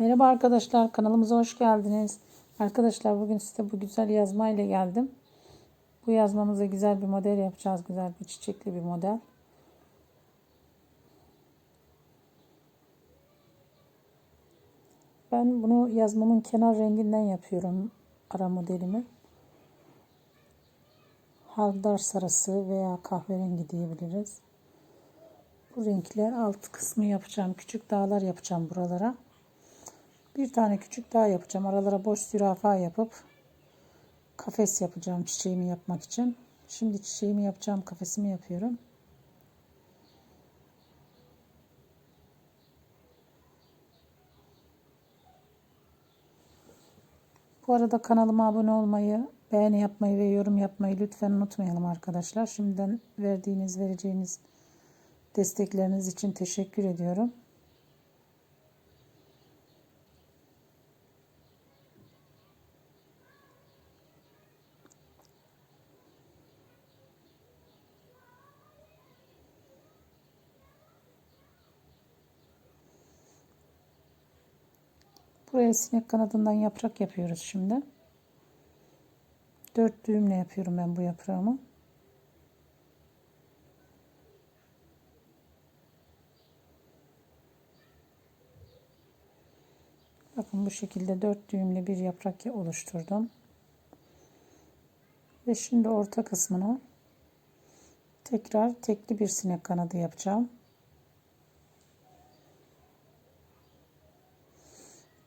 Merhaba arkadaşlar kanalımıza hoş geldiniz. Arkadaşlar bugün size bu güzel yazma ile geldim. Bu yazmamıza güzel bir model yapacağız. Güzel bir çiçekli bir model. Ben bunu yazmamın kenar renginden yapıyorum ara modelimi. Haldar sarısı veya kahverengi diyebiliriz. Bu renkler alt kısmı yapacağım. Küçük dağlar yapacağım buralara. Bir tane küçük dağ yapacağım. Aralara boş zürafa yapıp kafes yapacağım çiçeğimi yapmak için. Şimdi çiçeğimi yapacağım kafesimi yapıyorum. Bu arada kanalıma abone olmayı, beğeni yapmayı ve yorum yapmayı lütfen unutmayalım arkadaşlar. Şimdiden verdiğiniz, vereceğiniz destekleriniz için teşekkür ediyorum. Buraya sinek kanadından yaprak yapıyoruz şimdi. Dört düğümle yapıyorum ben bu yaprağımı. Bakın bu şekilde dört düğümlü bir yaprak oluşturdum. Ve şimdi orta kısmına tekrar tekli bir sinek kanadı yapacağım.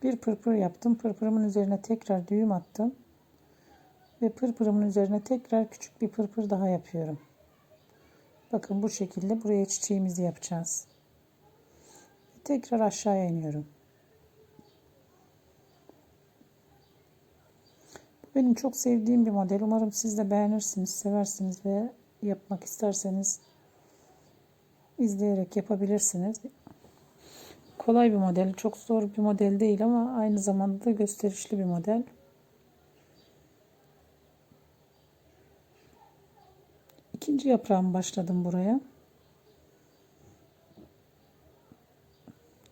Bir pırpır yaptım. Pırpırımın üzerine tekrar düğüm attım. Ve pırpırımın üzerine tekrar küçük bir pırpır daha yapıyorum. Bakın bu şekilde buraya çiçeğimizi yapacağız. Tekrar aşağıya iniyorum. Benim çok sevdiğim bir model. Umarım siz de beğenirsiniz, seversiniz ve yapmak isterseniz izleyerek yapabilirsiniz. Kolay bir model. Çok zor bir model değil ama aynı zamanda da gösterişli bir model. İkinci yaprağımı başladım buraya.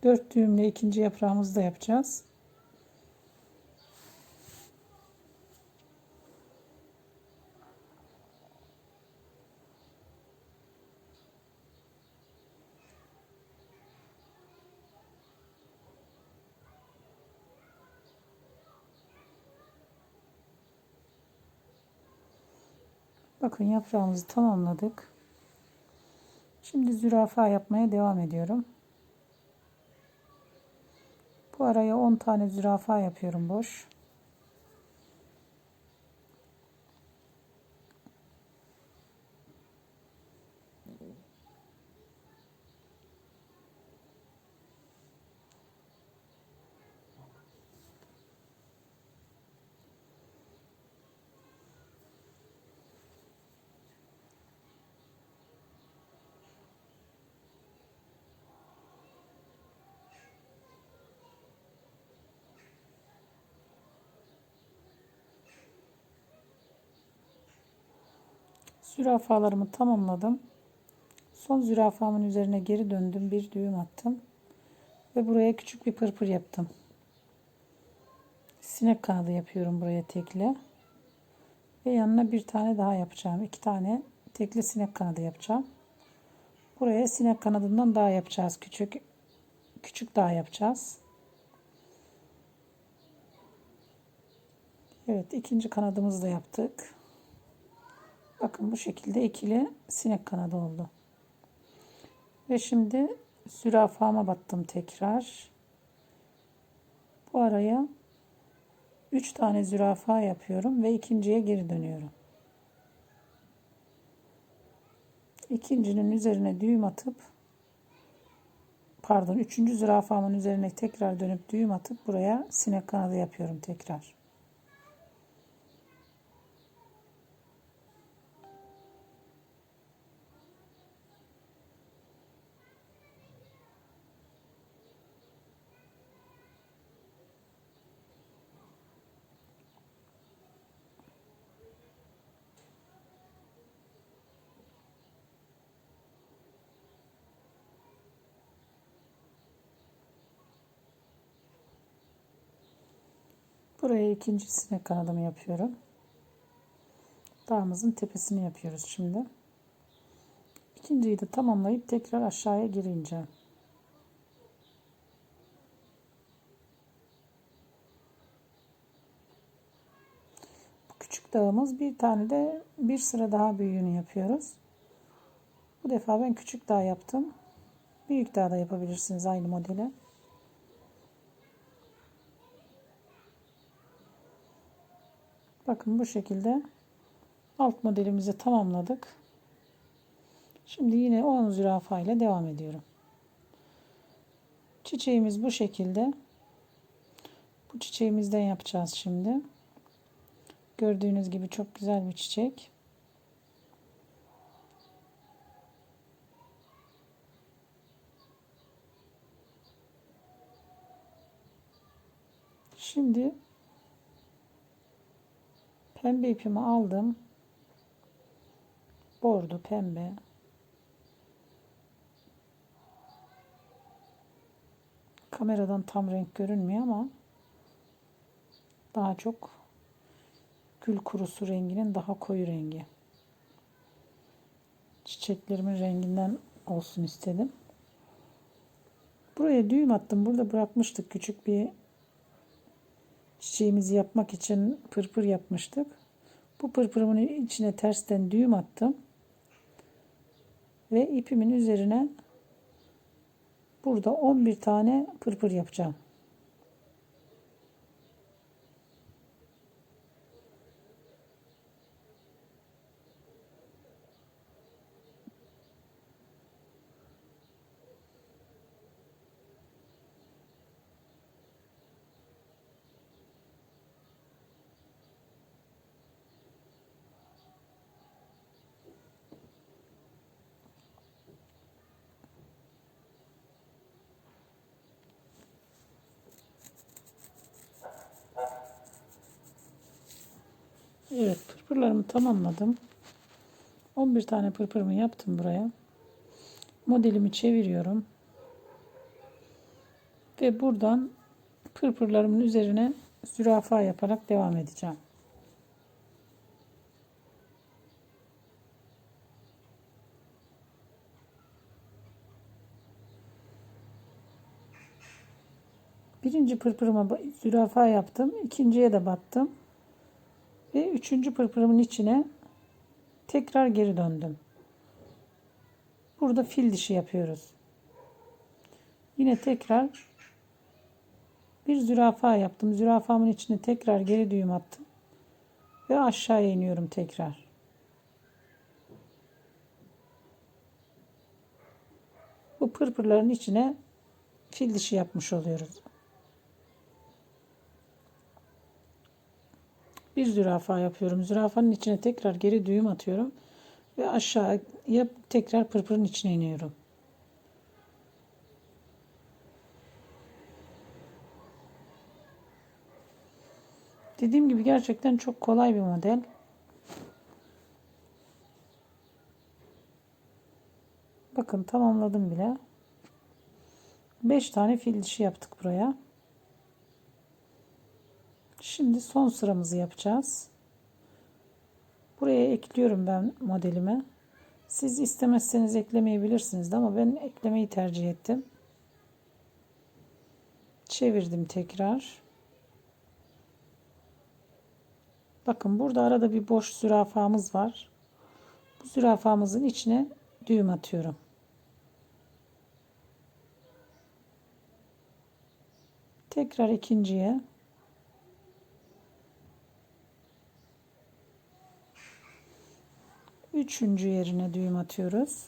Dört düğümle ikinci yaprağımızı da yapacağız. Bakın yaprağımızı tamamladık. Şimdi zürafa yapmaya devam ediyorum. Bu araya 10 tane zürafa yapıyorum boş. Zürafalarımı tamamladım. Son zürafamın üzerine geri döndüm. Bir düğüm attım. Ve buraya küçük bir pırpır yaptım. Sinek kanadı yapıyorum buraya tekli. Ve yanına bir tane daha yapacağım. İki tane tekli sinek kanadı yapacağım. Buraya sinek kanadından daha yapacağız. Küçük küçük daha yapacağız. Evet ikinci kanadımızı da yaptık. Bakın bu şekilde ikili sinek kanadı oldu. Ve şimdi zürafama battım tekrar. Bu araya 3 tane zürafa yapıyorum ve ikinciye geri dönüyorum. İkincinin üzerine düğüm atıp pardon üçüncü zürafamın üzerine tekrar dönüp düğüm atıp buraya sinek kanadı yapıyorum tekrar. Buraya ikincisine kanadımı yapıyorum. Dağımızın tepesini yapıyoruz şimdi. İkinciyi de tamamlayıp tekrar aşağıya geri ineceğim. Bu küçük dağımız bir tane de bir sıra daha büyüğünü yapıyoruz. Bu defa ben küçük dağ yaptım. Büyük dağ da yapabilirsiniz aynı modeli. Bakın bu şekilde alt modelimizi tamamladık. Şimdi yine 10 zürafa ile devam ediyorum. Çiçeğimiz bu şekilde. Bu çiçeğimizden yapacağız şimdi. Gördüğünüz gibi çok güzel bir çiçek. Şimdi pembe ipimi aldım. Bordo pembe. Kameradan tam renk görünmüyor ama daha çok gül kurusu renginin daha koyu rengi. Çiçeklerimin renginden olsun istedim. Buraya düğüm attım. Burada bırakmıştık küçük bir çiçeğimizi yapmak için pırpır yapmıştık. Bu pırpırımın içine tersten düğüm attım. Ve ipimin üzerine burada 11 tane pırpır yapacağım. Evet pırpırlarımı tamamladım. 11 tane pırpırımı yaptım buraya. Modelimi çeviriyorum. Ve buradan pırpırlarımın üzerine zürafa yaparak devam edeceğim. Birinci pırpırıma zürafa yaptım. ikinciye de battım. Ve üçüncü pırpırımın içine tekrar geri döndüm. Burada fil dişi yapıyoruz. Yine tekrar bir zürafa yaptım. Zürafamın içine tekrar geri düğüm attım. Ve aşağıya iniyorum tekrar. Bu pırpırların içine fil dişi yapmış oluyoruz. Bir zürafa yapıyorum. Zürafanın içine tekrar geri düğüm atıyorum ve aşağıya tekrar pırpırın içine iniyorum. Dediğim gibi gerçekten çok kolay bir model. Bakın tamamladım bile. 5 tane fil dişi yaptık buraya. Şimdi son sıramızı yapacağız. Buraya ekliyorum ben modelime. Siz istemezseniz eklemeyebilirsiniz de ama ben eklemeyi tercih ettim. Çevirdim tekrar. Bakın burada arada bir boş zürafamız var. Bu zürafamızın içine düğüm atıyorum. Tekrar ikinciye Üçüncü yerine düğüm atıyoruz.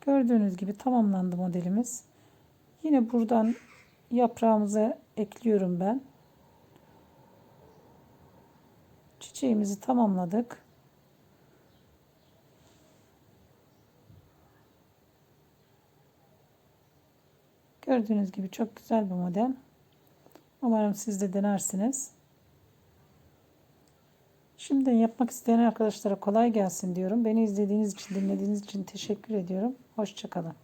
Gördüğünüz gibi tamamlandı modelimiz. Yine buradan yaprağımıza ekliyorum ben. Çiçeğimizi tamamladık. Gördüğünüz gibi çok güzel bir model. Umarım siz de denersiniz. Şimdiden yapmak isteyen arkadaşlara kolay gelsin diyorum. Beni izlediğiniz için, dinlediğiniz için teşekkür ediyorum. Hoşçakalın.